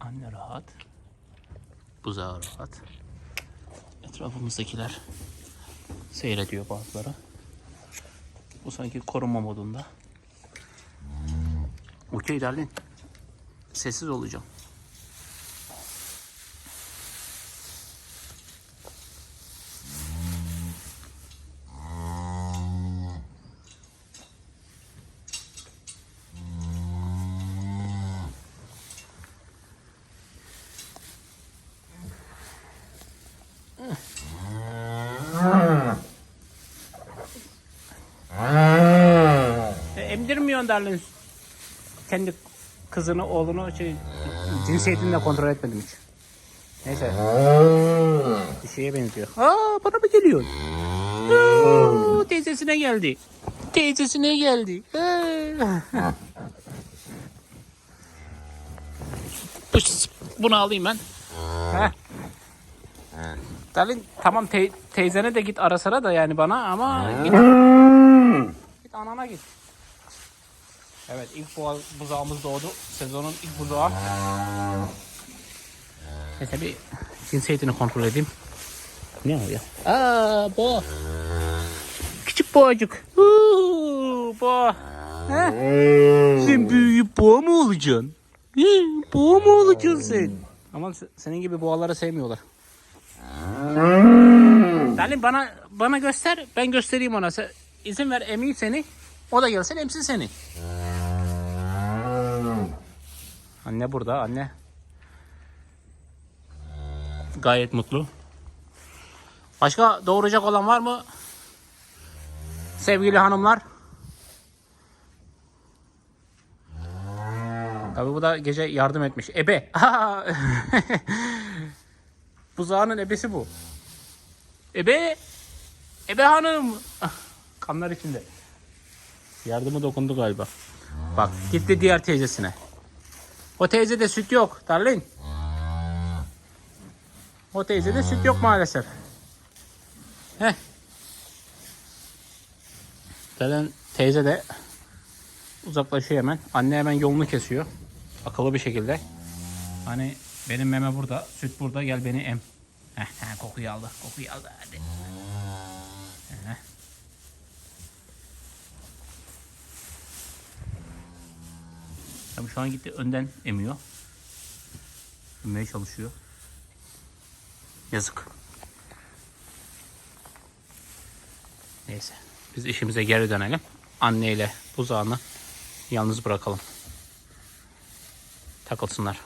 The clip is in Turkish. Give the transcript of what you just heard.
Anne rahat. Buzağı rahat. Etrafımızdakiler seyrediyor bazıları. Bu sanki korunma modunda. Okey Darlin. Sessiz olacağım. E, emdirmiyorsun Darlin. Kendi kızını, oğlunu şey, cinsiyetini de kontrol etmedim hiç. Neyse. Bir şeye benziyor. Aa bana mı geliyor? Teyzesine geldi. Teyzesine geldi. Bunu alayım ben. Darlin tamam te- teyzene de git ara sıra da yani bana ama git, git anana git. Evet ilk boğa, buzağımız doğdu. Sezonun ilk buzağı. Neyse bir cinsiyetini kontrol edeyim. Ne o ya? Aa boğa. Küçük boğacık. Huu, boğa. Heh. Sen büyüyüp boğa mı olacaksın? He, boğa mı olacaksın sen? Ama se- senin gibi boğaları sevmiyorlar. Salim bana bana göster, ben göstereyim ona. Sen, izin ver emeyim seni. O da gelsin emsin seni. Anne burada, anne. Gayet mutlu. Başka doğuracak olan var mı? Sevgili hanımlar. Tabii bu da gece yardım etmiş. Ebe. Buzağının ebesi bu. Ebe. Ebe hanım. Ah, Kanlar içinde. Yardımı dokundu galiba. Bak gitti diğer teyzesine. O teyzede süt yok Darlin. O teyzede süt yok maalesef. Heh. Zaten teyze de uzaklaşıyor hemen. Anne hemen yolunu kesiyor. Akıllı bir şekilde. Hani benim meme burada, süt burada gel beni em. Heh, heh, kokuyu aldı, kokuyu aldı hadi. Tabii şu an gitti önden emiyor. Emmeye çalışıyor. Yazık. Neyse. Biz işimize geri dönelim. Anneyle buzağını yalnız bırakalım. Takılsınlar.